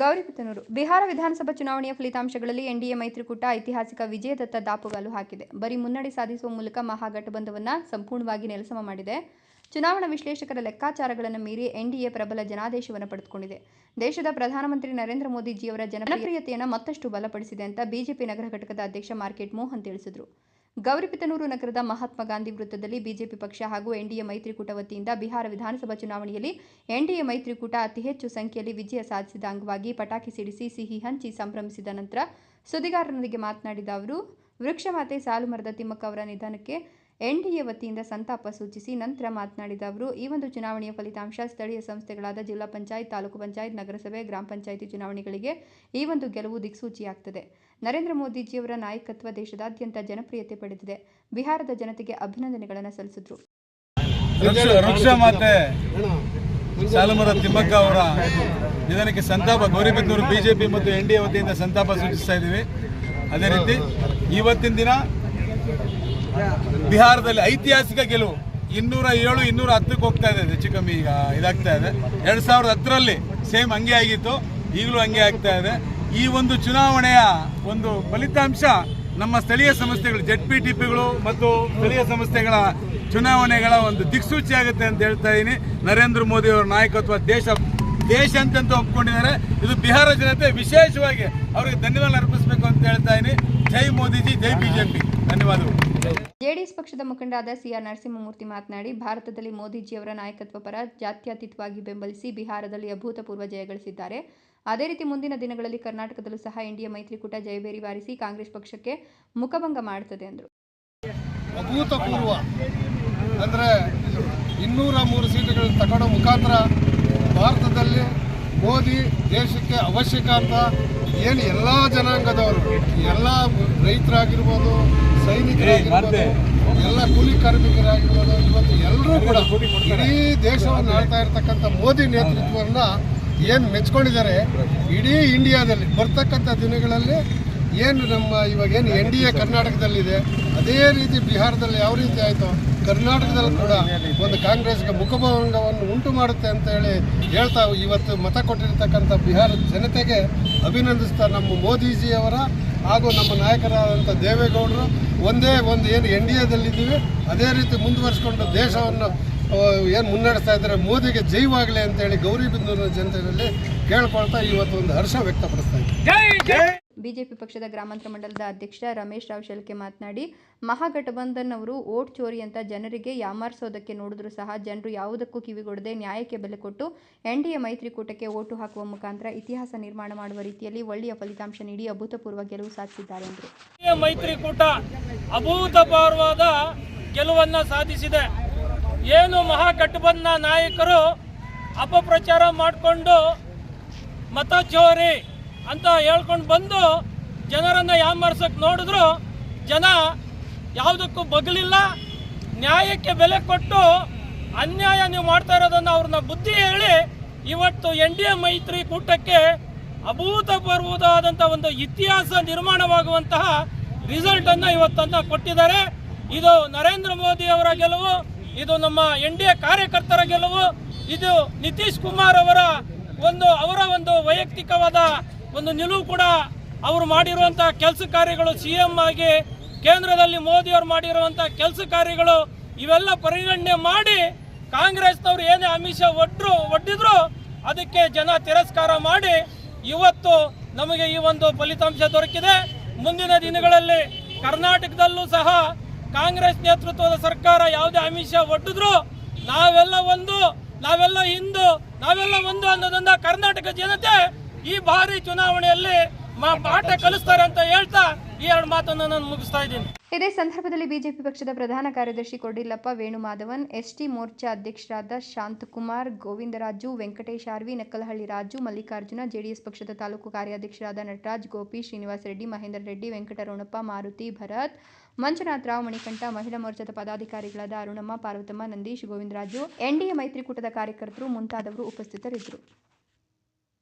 ಗೌರಿಬಿದನೂರು. ಬಿಹಾರ ವಿಧಾನಸಭಾ ಚುನಾವಣೆಯ ಫಲಿತಾಂಶಗಳಲ್ಲಿ ಎನ್ಡಿಎ ಮೈತ್ರಿಕೂಟ, ಐತಿಹಾಸಿಕ ವಿಜಯದತ್ತ ದಾಪುಗಾಲು ಹಾಕಿದೆ. ಬರೀ ಮುನ್ನಡೆ ಸಾಧಿಸುವ ಮೂಲಕ ಮಹಾಗಠಬಂಧವನ್ನು ಸಂಪೂರ್ಣವಾಗಿ ನೆಲಸಮ ಮಾಡಿದೆ. ಚುನಾವಣಾ ವಿಶ್ಲೇಷಕರ ಲೆಕ್ಕಾಚಾರಗಳನ್ನು ಮೀರಿ ಎನ್ಡಿಎ ಪ್ರಬಲ ಜನಾದೇಶವನ್ನು ಪಡೆದುಕೊಂಡಿದೆ. ದೇಶದ ಪ್ರಧಾನಮಂತ್ರಿ ನರೇಂದ್ರ ಮೋದಿಜಿಯವರ ಜನಪ್ರಿಯತೆಯನ್ನು ಮತ್ತಷ್ಟು ಬಲಪಡಿಸಿದೆ ಅಂತ ಬಿಜೆಪಿ ನಗರ ಘಟಕದ ಅಧ್ಯಕ್ಷ ಮಾರ್ಕೆಟ್ ಮೋಹನ್ ತಿಳಿಸಿದರು. ಗೌರಿಬಿದನೂರು ನಗರದ ಮಹಾತ್ಮ ಗಾಂಧಿ ವೃತ್ತದಲ್ಲಿ ಬಿಜೆಪಿ ಪಕ್ಷ ಹಾಗೂ ಎನ್ಡಿಎ ಮೈತ್ರಿಕೂಟ ವತಿಯಿಂದ ಬಿಹಾರ ವಿಧಾನಸಭಾ ಚುನಾವಣೆಯಲ್ಲಿ ಎನ್ಡಿಎ ಮೈತ್ರಿಕೂಟ ಅತಿ ಹೆಚ್ಚು ಸಂಖ್ಯೆಯಲ್ಲಿ ವಿಜಯ ಸಾಧಿಸಿದ ಅಂಗವಾಗಿ ಪಟಾಕಿ ಸಿಡಿಸಿ ಸಿಹಿ ಹಂಚಿ ಸಂಭ್ರಮಿಸಿದ ನಂತರ ಸುದ್ದಿಗಾರರೊಂದಿಗೆ ಮಾತನಾಡಿದ ಅವರು, ವೃಕ್ಷಮಾತೆ ಸಾಲುಮರದ ತಿಮ್ಮಕ್ಕ ಅವರ ನಿಧನಕ್ಕೆ ಎನ್ಡಿಎ ವತಿಯಿಂದ ಸಂತಾಪ ಸೂಚಿಸಿ ನಂತರ ಮಾತನಾಡಿದ ಅವರು, ಈ ಒಂದು ಚುನಾವಣೆಯ ಫಲಿತಾಂಶ ಸ್ಥಳೀಯ ಸಂಸ್ಥೆಗಳಾದ ಜಿಲ್ಲಾ ಪಂಚಾಯತ್, ತಾಲೂಕು ಪಂಚಾಯತ್, ನಗರಸಭೆ, ಗ್ರಾಮ ಪಂಚಾಯಿತಿ ಚುನಾವಣೆಗಳಿಗೆ ಈ ಒಂದು ಗೆಲುವು ದಿಕ್ಸೂಚಿಯಾಗ್ತದೆ. ನರೇಂದ್ರ ಮೋದಿಜಿಯವರ ನಾಯಕತ್ವ ದೇಶದಾದ್ಯಂತ ಜನಪ್ರಿಯತೆ ಪಡೆದಿದೆ. ಬಿಹಾರದ ಜನತೆಗೆ ಅಭಿನಂದನೆಗಳನ್ನು ಸಲ್ಲಿಸಿದ್ರು. ಸಾಲುಮರ ತಿಮ್ಮಕ್ಕ ಅವರ ನಿಧನಕ್ಕೆ ಸಂತಾಪ ಗೌರಿಬಿದನೂರು ಬಿಜೆಪಿ ಮತ್ತು ಎನ್ ಡಿ ವತಿಯಿಂದ ಸಂತಾಪ ಸೂಚಿಸ್ತಾ ಇದ್ದೀವಿ. ಅದೇ ರೀತಿ, ಇವತ್ತಿನ ದಿನ ಬಿಹಾರದಲ್ಲಿ ಐತಿಹಾಸಿಕ ಗೆಲುವು. ಇನ್ನೂರ ಏಳು, ಇನ್ನೂರ ಹತ್ತಕ್ಕೆ ಹೋಗ್ತಾ ಇದೆ ಹೆಚ್ಚು ಕಮ್ಮಿ ಈಗ ಇದಾಗ್ತಾ ಇದೆ. ಎರಡು ಸಾವಿರದ ಹತ್ತರಲ್ಲಿ ಸೇಮ್ ಹಂಗೆ ಆಗಿತ್ತು, ಈಗಲೂ ಹಂಗೆ ಆಗ್ತಾ ಇದೆ. ಈ ಒಂದು ಚುನಾವಣೆಯ ಒಂದು ಫಲಿತಾಂಶ ನಮ್ಮ ಸ್ಥಳೀಯ ಸಂಸ್ಥೆಗಳು ಜೆಡ್ ಪಿ ಟಿ ಪಿಗಳು ಮತ್ತು ಸ್ಥಳೀಯ ಸಂಸ್ಥೆಗಳ ಚುನಾವಣೆಗಳ ಒಂದು ದಿಕ್ಸೂಚಿ ಆಗುತ್ತೆ ಅಂತ ಹೇಳ್ತಾ ಇದ್ದೀನಿ ನರೇಂದ್ರ ಮೋದಿ ಅವರ ನಾಯಕತ್ವ ದೇಶ ದೇಶ ಅಂತಂತ ಒಪ್ಕೊಂಡಿದ್ದಾರೆ. ಇದು ಬಿಹಾರ ಜನತೆ ವಿಶೇಷವಾಗಿ ಅವರಿಗೆ ಧನ್ಯವಾದ ಅರ್ಪಿಸಬೇಕು ಅಂತ ಹೇಳ್ತಾ ಇದ್ದೀನಿ ಜೈ ಮೋದಿಜಿ, ಜೈ ಬಿಜೆಪಿ. ಧನ್ಯವಾದಗಳು. ಜೆಡಿಎಸ್ ಪಕ್ಷದ ಮುಖಂಡರಾದ ಸಿಆರ್ ನರಸಿಂಹಮೂರ್ತಿ ಮಾತನಾಡಿ, ಭಾರತದಲ್ಲಿ ಮೋದಿಜಿಯವರ ನಾಯಕತ್ವ ಪರ ಜಾತ್ಯತೀತವಾಗಿ ಬೆಂಬಲಿಸಿ ಬಿಹಾರದಲ್ಲಿ ಅಭೂತಪೂರ್ವ ಜಯ ಗಳಿಸಿದ್ದಾರೆ. ಅದೇ ರೀತಿ ಮುಂದಿನ ದಿನಗಳಲ್ಲಿ ಕರ್ನಾಟಕದಲ್ಲೂ ಸಹ ಇಂಡಿಯಾ ಮೈತ್ರಿಕೂಟ ಜಯಬೇರಿ ಬಾರಿಸಿ ಕಾಂಗ್ರೆಸ್ ಪಕ್ಷಕ್ಕೆ ಮುಖಭಂಗ ಮಾಡುತ್ತದೆ ಎಂದರು. ಅಭೂತಪೂರ್ವ ಅಂದರೆ ಇನ್ನೂರ ಮೂರು ಸೀಟುಗಳನ್ನು ತಗೊಳ್ಳೋ ಮುಖಾಂತರ ಭಾರತದಲ್ಲಿ ಮೋದಿ ದೇಶಕ್ಕೆ ಅವಶ್ಯಕ ಅಂತ ಏನು ಎಲ್ಲ ಜನಾಂಗದವರು ಎಲ್ಲ ರೈತರಾಗಿರ್ಬೋದು ಸೈನಿಕರಾಗಿರ್ಬೋದು ಎಲ್ಲ ಕೂಲಿ ಕಾರ್ಮಿಕರಾಗಿರ್ಬೋದು ಇವತ್ತು ಎಲ್ಲರೂ ಕೂಡ ಇಡೀ ದೇಶವನ್ನು ಆಳ್ತಾ ಇರ್ತಕ್ಕಂಥ ಮೋದಿ ನೇತೃತ್ವವನ್ನು ಏನು ಮೆಚ್ಕೊಂಡಿದ್ದಾರೆ ಇಡೀ ಇಂಡಿಯಾದಲ್ಲಿ ಬರ್ತಕ್ಕಂಥ ದಿನಗಳಲ್ಲಿ ಏನು ನಮ್ಮ ಇವಾಗ ಏನು ಎನ್ ಡಿ ಎ ಕರ್ನಾಟಕದಲ್ಲಿದೆ, ಅದೇ ರೀತಿ ಬಿಹಾರದಲ್ಲಿ ಯಾವ ರೀತಿ ಆಯಿತು, ಕರ್ನಾಟಕದಲ್ಲಿ ಕೂಡ ಒಂದು ಕಾಂಗ್ರೆಸ್ಗೆ ಮುಖಭಂಗವನ್ನು ಉಂಟು ಮಾಡುತ್ತೆ ಅಂತ ಹೇಳಿ ಹೇಳ್ತಾ ಇವತ್ತು ಮತ ಕೊಟ್ಟಿರ್ತಕ್ಕಂಥ ಬಿಹಾರ ಜನತೆಗೆ ಅಭಿನಂದಿಸ್ತಾ ನಮ್ಮ ಮೋದಿಜಿಯವರ ಹಾಗೂ ನಮ್ಮ ನಾಯಕರಾದಂಥ ದೇವೇಗೌಡರು, ಒಂದೇ ಒಂದು ಏನು ಎನ್ ಡಿ ಎದಲ್ಲಿದ್ದೀವಿ, ಅದೇ ರೀತಿ ಮುಂದುವರಿಸ್ಕೊಂಡು ದೇಶವನ್ನು ಏನು ಮುನ್ನಡೆಸ್ತಾ ಇದ್ದಾರೆ, ಮೋದಿಗೆ ಜೈವಾಗಲಿ ಅಂತೇಳಿ ಗೌರಿಬಿಂದೂರಿನ ಜನತೆಯಲ್ಲಿ ಕೇಳ್ಕೊಳ್ತಾ ಇವತ್ತು ಒಂದು ಹರ್ಷ ವ್ಯಕ್ತಪಡಿಸ್ತಾ ಇದ್ದೀವಿ ಬಿಜೆಪಿ ಪಕ್ಷದ ಗ್ರಾಮಾಂತರ ಮಂಡಲದ ಅಧ್ಯಕ್ಷ ರಮೇಶ್ ರಾವ್ ಶೆಲ್ಕೆ ಮಾತನಾಡಿ ಮಹಾಗಠಬಂಧನ್ ಅವರು ಓಟ್ ಚೋರಿ ಅಂತ ಜನರಿಗೆ ಯಾಮಾರಿಸೋದಕ್ಕೆ ನೋಡಿದ್ರು ಸಹ ಜನರು ಯಾವುದಕ್ಕೂ ಕಿವಿಗೊಡದೆ ನ್ಯಾಯಕ್ಕೆ ಬೆಲೆ ಕೊಟ್ಟು ಎನ್ಡಿಎ ಮೈತ್ರಿಕೂಟಕ್ಕೆ ಓಟು ಹಾಕುವ ಮುಖಾಂತರ ಇತಿಹಾಸ ನಿರ್ಮಾಣ ಮಾಡುವ ರೀತಿಯಲ್ಲಿ ಒಳ್ಳೆಯ ಫಲಿತಾಂಶ ನೀಡಿ ಅಭೂತಪೂರ್ವ ಗೆಲುವು ಸಾಧಿಸಿದ್ದಾರೆ ಎಂದರು. ಮೈತ್ರಿಕೂಟ ಅಭೂತಪೂರ್ವದ ಗೆಲುವನ್ನು ಸಾಧಿಸಿದೆ. ಏನು ಮಹಾಗಠಬಂಧನ ನಾಯಕರು ಅಪಪ್ರಚಾರ ಮಾಡಿಕೊಂಡು ಮತ ಚೋರಿ ಅಂತ ಹೇಳ್ಕೊಂಡು ಬಂದು ಜನರನ್ನು ಯಾಮಾರ್ಸಕ್ಕೆ ನೋಡಿದ್ರು ಜನ ಯಾವುದಕ್ಕೂ ಬಗಲಿಲ್ಲ. ನ್ಯಾಯಕ್ಕೆ ಬೆಲೆ ಕೊಟ್ಟು ಅನ್ಯಾಯ ನೀವು ಮಾಡ್ತಾ ಇರೋದನ್ನು ಅವ್ರನ್ನ ಬುದ್ಧಿ ಹೇಳಿ ಇವತ್ತು ಎನ್ ಡಿ ಎ ಮೈತ್ರಿ ಕೂಟಕ್ಕೆ ಅಭೂತಪೂರ್ವವಾದಂಥ ಒಂದು ಇತಿಹಾಸ ನಿರ್ಮಾಣವಾಗುವಂತಹ ರಿಸಲ್ಟ್ ಇವತ್ತನ್ನು ಇವತ್ತನ್ನ ಕೊಟ್ಟಿದ್ದಾರೆ. ಇದು ನರೇಂದ್ರ ಮೋದಿ ಅವರ ಗೆಲುವು, ಇದು ನಮ್ಮ ಎನ್ ಡಿ ಎ ಕಾರ್ಯಕರ್ತರ ಗೆಲುವು, ಇದು ನಿತೀಶ್ ಕುಮಾರ್ ಅವರ ಒಂದು ಅವರ ಒಂದು ವೈಯಕ್ತಿಕವಾದ ಒಂದು ನಿಲುವು ಕೂಡ ಅವರು ಮಾಡಿರುವಂಥ ಕೆಲಸ ಕಾರ್ಯಗಳು ಸಿ ಆಗಿ ಕೇಂದ್ರದಲ್ಲಿ ಮೋದಿ ಅವರು ಮಾಡಿರುವಂಥ ಕೆಲಸ ಕಾರ್ಯಗಳು ಇವೆಲ್ಲ ಪರಿಗಣನೆ ಮಾಡಿ ಕಾಂಗ್ರೆಸ್ನವರು ಏನೇ ಅಮಿಷ ಒಟ್ಟರು ಒಡ್ಡಿದ್ರು ಅದಕ್ಕೆ ಜನ ತಿರಸ್ಕಾರ ಮಾಡಿ ಇವತ್ತು ನಮಗೆ ಈ ಒಂದು ಫಲಿತಾಂಶ ದೊರಕಿದೆ. ಮುಂದಿನ ದಿನಗಳಲ್ಲಿ ಕರ್ನಾಟಕದಲ್ಲೂ ಸಹ ಕಾಂಗ್ರೆಸ್ ನೇತೃತ್ವದ ಸರ್ಕಾರ ಯಾವುದೇ ಅಮಿಷ ಒಡ್ಡಿದ್ರು, ನಾವೆಲ್ಲ ಒಂದು, ನಾವೆಲ್ಲ ಹಿಂದೂ, ನಾವೆಲ್ಲ ಒಂದು ಅನ್ನೋದನ್ನ ಕರ್ನಾಟಕ ಜನತೆ ಈ ಬಾರಿ ಚುನಾವಣೆಯಲ್ಲಿ ಪಾಠ ಕಲಿಸ್ತಾರೆ ಅಂತ ಹೇಳ್ತಾ ಈ ಎರಡು ಮಾತನ್ನು ನಾನು ಮುಗಿಸ್ತಾ ಇದ್ದೀನಿ. ಇದೇ ಸಂದರ್ಭದಲ್ಲಿ ಬಿಜೆಪಿ ಪಕ್ಷದ ಪ್ರಧಾನ ಕಾರ್ಯದರ್ಶಿ ಕೊಡಿಲ್ಲಪ್ಪ ವೇಣುಮಾಧವನ್, ಎಸ್ಟಿ ಮೋರ್ಚಾ ಅಧ್ಯಕ್ಷರಾದ ಶಾಂತಕುಮಾರ್, ಗೋವಿಂದರಾಜು, ವೆಂಕಟೇಶ್ ಆರ್ವಿ ನಕ್ಕಲಹಳ್ಳಿ ರಾಜು, ಮಲ್ಲಿಕಾರ್ಜುನ, ಜೆಡಿಎಸ್ ಪಕ್ಷದ ತಾಲೂಕು ಕಾರ್ಯಾಧ್ಯಕ್ಷರಾದ ನಟರಾಜ್, ಗೋಪಿ, ಶ್ರೀನಿವಾಸ್ ರೆಡ್ಡಿ, ಮಹೇಂದ್ರ ರೆಡ್ಡಿ, ವೆಂಕಟರಮಣಪ್ಪ, ಮಾರುತಿ ಭರತ್, ಮಂಜುನಾಥ್ ರಾವ್, ಮಣಿಕಂಠ, ಮಹಿಳಾ ಮೋರ್ಚಾದ ಪದಾಧಿಕಾರಿಗಳಾದ ಅರುಣಮ್ಮ, ಪಾರ್ವತಮ್ಮ, ನಂದೀಶ್, ಗೋವಿಂದರಾಜು ಎನ್ಡಿಎ ಮೈತ್ರಿಕೂಟದ ಕಾರ್ಯಕರ್ತರು ಮುಂತಾದವರು ಉಪಸ್ಥಿತರಿದ್ದರು.